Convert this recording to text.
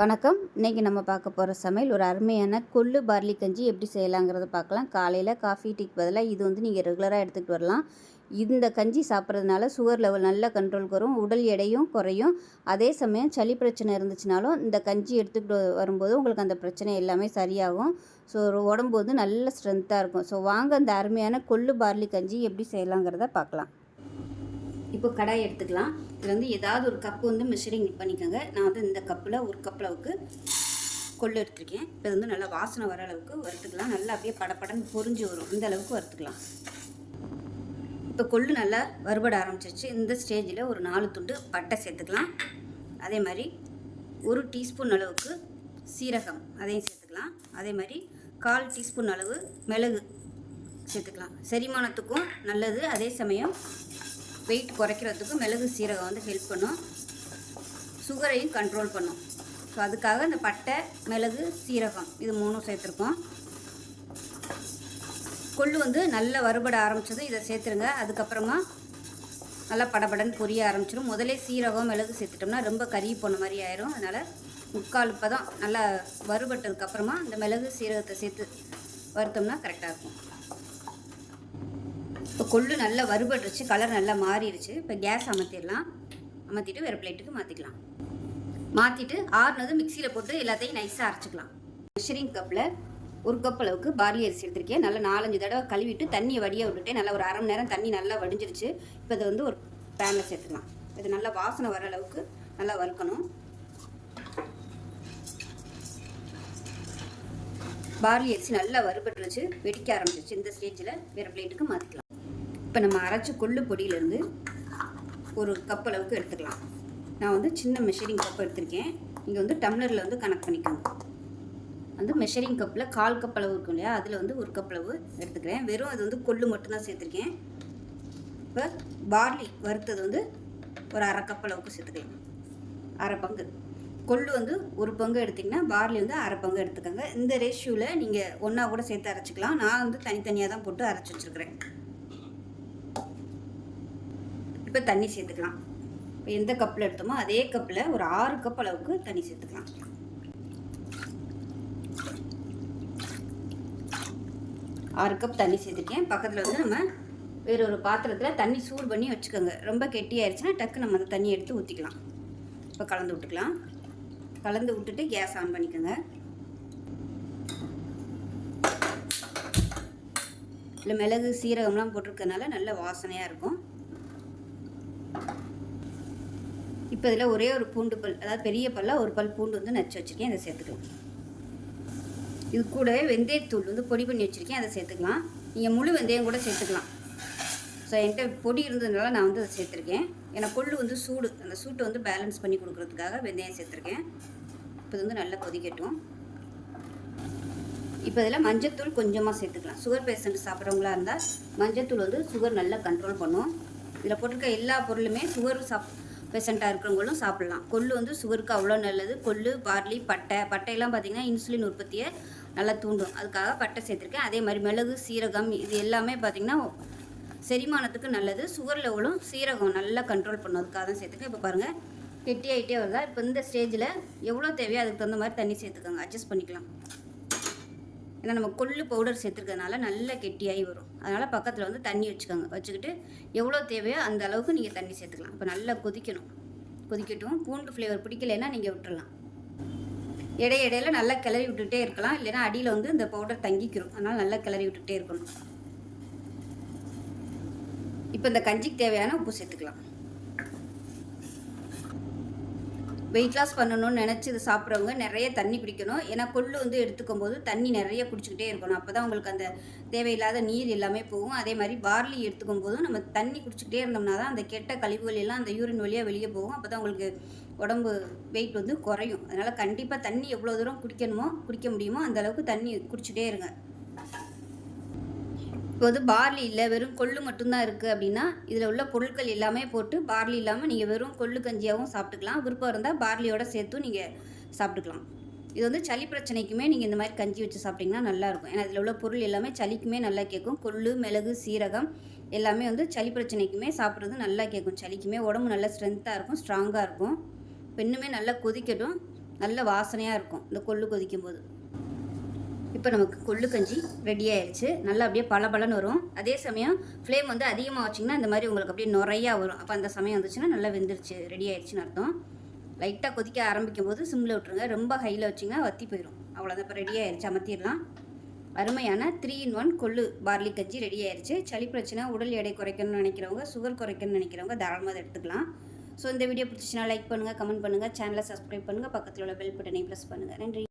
வணக்கம். இன்றைக்கி நம்ம பார்க்க போகிற சமையல் ஒரு அருமையான கொள்ளு பார்லி கஞ்சி எப்படி செய்யலாங்கிறத பார்க்கலாம். காலையில் காஃபி டீக்கு பதிலாக இது வந்து நீங்கள் ரெகுலராக எடுத்துகிட்டு வரலாம். இந்த கஞ்சி சாப்பிட்றதுனால சுகர் லெவல் நல்லா கண்ட்ரோலுக்கு வரும் உடல் எடையும் குறையும். அதே சமயம் சளி பிரச்சனை இருந்துச்சுனாலும் இந்த கஞ்சி எடுத்துக்கிட்டு வரும்போது உங்களுக்கு அந்த பிரச்சனை எல்லாமே சரியாகும். ஸோ உடம்பு வந்து நல்ல ஸ்ட்ரென்த்தாக இருக்கும். ஸோ வாங்க அந்த அருமையான கொள்ளு பார்லி கஞ்சி எப்படி செய்யலாங்கிறத பார்க்கலாம். இப்போ கடாய் எடுத்துக்கலாம். இதில் வந்து ஏதாவது ஒரு கப்பு வந்து மெஷரிங் பண்ணிக்கோங்க. நான் வந்து இந்த கப்பில் ஒரு கப் அளவுக்கு கொள்ளு எடுத்துருக்கேன். இப்போ வந்து நல்லா வாசனை வர அளவுக்கு வறுத்துக்கலாம். நல்லா அப்படியே படப்படன்னு பொறிஞ்சு வரும். இந்த அளவுக்கு வறுத்துக்கலாம். இப்போ கொள்ளு நல்லா வறுபட ஆரம்பிச்சிருச்சு. இந்த ஸ்டேஜில் ஒரு நாலு துண்டு பட்டை சேர்த்துக்கலாம். அதே மாதிரி ஒரு டீஸ்பூன் அளவுக்கு சீரகம் அதையும் சேர்த்துக்கலாம். அதே மாதிரி கால் டீஸ்பூன் அளவு மிளகு சேர்த்துக்கலாம். செரிமானத்துக்கும் நல்லது. அதே சமயம் வெயிட் குறைக்கிறதுக்கு மிளகு சீரகம் வந்து ஹெல்ப் பண்ணும். சுகரையும் கண்ட்ரோல் பண்ணும். ஸோ அதுக்காக இந்த பட்டை மிளகு சீரகம் இது மூணும் சேர்த்துருக்கோம். கொள்ளு வந்து நல்லா வறுபட ஆரம்பித்ததும் இதை சேர்த்துருங்க. அதுக்கப்புறமா நல்லா படபடன்னு பொரிய ஆரம்பிச்சிடும் முதலே சீரகம் மிளகு சேர்த்துட்டோம்னா ரொம்ப கறி போன மாதிரி ஆயிரும். அதனால் முக்கால் இப்போ தான் நல்லா வறுபட்டதுக்கப்புறமா இந்த மிளகு சீரகத்தை சேர்த்து வறுத்தோம்னா கரெக்டாக இருக்கும். இப்போ கொள்ளு நல்லா வறுபட்டுருச்சு கலர் நல்லா மாறிடுச்சு. இப்போ கேஸ் அமர்த்திடலாம் அமர்த்திட்டு வேறு பிளேட்டுக்கு மாற்றிக்கலாம் மாற்றிட்டு ஆறுனதும் மிக்சியில் போட்டு எல்லாத்தையும் நைஸாக அரைச்சிக்கலாம். மெஷரிங் கப்பில் ஒரு கப் அளவுக்கு பார்லி அரிசி எடுத்திருக்கேன். நல்லா நாலஞ்சு தடவை கழுவிட்டு தண்ணியை வடிய விட்டுட்டு நல்லா ஒரு அரை மணி நேரம் தண்ணி நல்லா வடிஞ்சிருச்சு. இப்போ அதை வந்து ஒரு பேனில் சேர்த்துக்கலாம். இது நல்லா வாசனை வர அளவுக்கு நல்லா வறுக்கணும். பார்லி அரிசி நல்லா வறுபட்டுருச்சு. வெடிக்க ஆரம்பிச்சிருச்சு. இந்த ஸ்டேஜில் வேறு பிளேட்டுக்கு மாற்றிக்கலாம் இப்போ நம்ம அரைச்ச கொள்ளு பொடியிலேருந்து ஒரு கப் அளவுக்கு எடுத்துக்கலாம். நான் வந்து சின்ன மெஷரிங் கப் எடுத்திருக்கேன். இங்கே வந்து டம்ளரில் வந்து கனெக்ட் பண்ணிக்கோங்க. வந்து மெஷரிங் கப்பில் கால் கப் அளவு இருக்கும் இல்லையா? அதில் வந்து ஒரு கப் அளவு எடுத்துக்கிறேன். வெறும் அது வந்து கொள்ளு மட்டும்தான் சேர்த்துருக்கேன். இப்போ பார்லி வறுத்தது வந்து ஒரு அரை கப் அளவுக்கு சேர்த்துக்கலாம். அரை பங்கு. கொள்ளு வந்து ஒரு பங்கு எடுத்திங்கன்னா பார்லி வந்து அரை பங்கு எடுத்துக்கோங்க. இந்த ரேஷியோவில் நீங்கள் ஒன்றா கூட சேர்த்து அரைச்சிக்கலாம். நான் வந்து தனித்தனியாக தான் போட்டு அரைச்சி வச்சுருக்கிறேன். இப்போ தண்ணி சேர்த்துக்கலாம். இப்போ எந்த கப்பில் எடுத்தோமோ அதே கப்பில் ஒரு ஆறு கப் அளவுக்கு தண்ணி சேர்த்துக்கலாம். ஆறு கப் தண்ணி சேர்த்துருக்கேன். பக்கத்தில் வந்து நம்ம வேற ஒரு பாத்திரத்தில் தண்ணி சூடு பண்ணி வச்சுக்கோங்க. ரொம்ப கெட்டியாயிருச்சுன்னா டக்கு நம்ம அந்த தண்ணியை எடுத்து ஊற்றிக்கலாம் இப்போ கலந்து விட்டுக்கலாம். கலந்து விட்டுட்டு கேஸ் ஆன் பண்ணிக்கோங்க. இல்லை மிளகு சீரகம்லாம் போட்டிருக்கனால நல்ல வாசனையாக இருக்கும். இப்போ இதில் ஒரே ஒரு பூண்டு பல் அதாவது பெரிய பல்லாக ஒரு பல் பூண்டு வந்து நச்சு வச்சுருக்கேன் அதை சேர்த்துக்கலாம். இது கூடவே வெந்தயத்தூள் வந்து பொடி பண்ணி வச்சுருக்கேன் அதை சேர்த்துக்கலாம். நீங்கள் முழு வெந்தயம் கூட சேர்த்துக்கலாம். ஸோ என்கிட்ட பொடி இருந்ததுனால நான் வந்து அதை சேர்த்துருக்கேன். ஏன்னா கொள்ளு வந்து சூடு அந்த சூட்டை வந்து பேலன்ஸ் பண்ணி கொடுக்குறதுக்காக வெந்தயம் சேர்த்துருக்கேன். இப்போ இது வந்து நல்லா கொதிக்கட்டும். இப்போ இதில் மஞ்சத்தூள் கொஞ்சமாக சேர்த்துக்கலாம். சுகர் பேஷண்ட் சாப்பிட்றவங்களா இருந்தால் மஞ்சத்தூள் வந்து சுகர் நல்லா கண்ட்ரோல் பண்ணும். இதில் போட்டிருக்க எல்லா பொருளுமே சுகர் சாப் பேஷண்ட்டாக இருக்கிறவங்களும் சாப்பிட்லாம். கொள்ளு வந்து சுகருக்கு அவ்வளோ நல்லது. கொள்ளு பார்லி பட்டை பட்டையெல்லாம் பார்த்திங்கன்னா இன்சுலின் உற்பத்தியை நல்லா தூண்டும். அதுக்காக பட்டை சேர்த்துருக்கேன். அதே மாதிரி மிளகு சீரகம் இது எல்லாமே பார்த்திங்கன்னா செரிமானத்துக்கு நல்லது. சுகர் லெவலும் சீரகம் நல்லா கண்ட்ரோல் பண்ணும். அதுக்காக தான் சேர்த்துக்கேன் இப்போ பாருங்கள் கெட்டி ஆகிட்டே வருதா? இப்போ இந்த ஸ்டேஜில் எவ்வளோ தேவையோ அதுக்கு தகுந்த மாதிரி தண்ணி சேர்த்துக்கோங்க. அட்ஜஸ்ட் பண்ணிக்கலாம். ஏன்னா நம்ம கொள்ளு பவுடர் சேர்த்துருக்கிறதுனால நல்லா கெட்டியாகி வரும். அதனால் பக்கத்தில் வந்து தண்ணி வச்சுக்கோங்க. வச்சுக்கிட்டு எவ்வளோ தேவையோ அந்த அளவுக்கு நீங்கள் தண்ணி சேர்த்துக்கலாம். இப்போ நல்லா கொதிக்கணும். கொதிக்கட்டும். பூண்டு ஃப்ளேவர் பிடிக்கலைன்னா நீங்கள் விட்டுடலாம் இடை இடையில நல்லா கிளறி விட்டுகிட்டே இருக்கலாம். இல்லைன்னா அடியில் வந்து இந்த பவுடர் தங்கிக்கிறோம் அதனால் நல்லா கிளறி விட்டுகிட்டே இருக்கணும். இப்போ இந்த கஞ்சிக்கு தேவையான உப்பு சேர்த்துக்கலாம். வெயிட் லாஸ் பண்ணணும்னு நினச்சி இதை சாப்பிட்றவங்க நிறைய தண்ணி குடிக்கணும். ஏன்னா கொள்ளு வந்து எடுத்துக்கும் போது தண்ணி நிறைய குடிச்சிக்கிட்டே இருக்கணும். அப்போ தான் உங்களுக்கு அந்த தேவையில்லாத நீர் எல்லாமே போகும். அதே மாதிரி பார்லி எடுத்துக்கும் போதும் நம்ம தண்ணி குடிச்சிக்கிட்டே இருந்தோம்னா தான் அந்த கெட்ட கழிவுகள் எல்லாம் அந்த யூரின் வழியாக வெளியே போகும். அப்போ தான் உங்களுக்கு உடம்பு வெயிட் வந்து குறையும். அதனால் கண்டிப்பாக தண்ணி எவ்வளோ தூரம் குடிக்கணுமோ குடிக்க முடியுமோ அந்த அளவுக்கு தண்ணி குடிச்சிட்டே இருங்க. இப்போ வந்து பார்லி இல்லை வெறும் கொள்ளு மட்டும்தான் இருக்குது அப்படின்னா இதில் உள்ள பொருட்கள் எல்லாமே போட்டு பார்லி இல்லாமல் நீங்கள் வெறும் கொள்ளு கஞ்சியாகவும் சாப்பிட்டுக்கலாம். விருப்பம் இருந்தால் பார்லியோட சேர்த்தும் நீங்கள் சாப்பிட்டுக்கலாம். இது வந்து சளி பிரச்சனைக்குமே நீங்கள் இந்த மாதிரி கஞ்சி வச்சு சாப்பிட்டிங்கன்னா நல்லாயிருக்கும் ஏன்னா இதில் உள்ள பொருள் எல்லாமே சளிக்குமே நல்லா கேட்கும். கொள்ளு மிளகு சீரகம் எல்லாமே வந்து சளி பிரச்சனைக்குமே சாப்பிட்றது நல்லா கேட்கும். சளிக்குமே உடம்பு நல்லா ஸ்ட்ரென்த்தாக இருக்கும் ஸ்ட்ராங்காக இருக்கும். பெண்ணுமே இன்னுமே நல்லா கொதிக்கட்டும் நல்ல வாசனையாக இருக்கும் இந்த கொள்ளு கொதிக்கும் போது இப்போ நமக்கு கொள்ளு கஞ்சி ரெடி ஆயிடுச்சு நல்லா அப்படியே பளபளன்னு வரும். அதே சமயம் ஃப்ளேம் வந்து அதிகமாக வச்சிங்கன்னா இந்த மாதிரி உங்களுக்கு அப்படியே நிறையா வரும். அப்போ அந்த சமயம் வந்துச்சுன்னா நல்லா வெந்துருச்சு. ரெடி ஆயிடுச்சுன்னு அர்த்தம். லைட்டாக கொதிக்க ஆரம்பிக்கும் போது சிம்மில் விட்டுருங்க. ரொம்ப ஹையில் வச்சிங்கன்னா வத்தி போயிடும் அவ்வளோதான் இப்போ ரெடி ஆயிடுச்சு அமர்த்திடலாம். அருமையான த்ரீ இன் ஒன் கொள்ளு பார்லி கஞ்சி ரெடி ஆயிடுச்சு சளி பிரச்சனை உடல் எடை குறைக்கணும்னு நினைக்கிறவங்க சுகர் குறைக்கணும்னு நினைக்கிறவங்க தாராளமாக எடுத்துக்கலாம். ஸோ இந்த வீடியோ பிடிச்சிச்சுன்னா லைக் பண்ணுங்கள் கமெண்ட் பண்ணுங்கள் சேனலை சப்ஸ்கிரைப் பண்ணுங்கள் பக்கத்தில் உள்ள பெல் பட்டனை ப்ரெஸ் பண்ணுங்கள் நன்றி.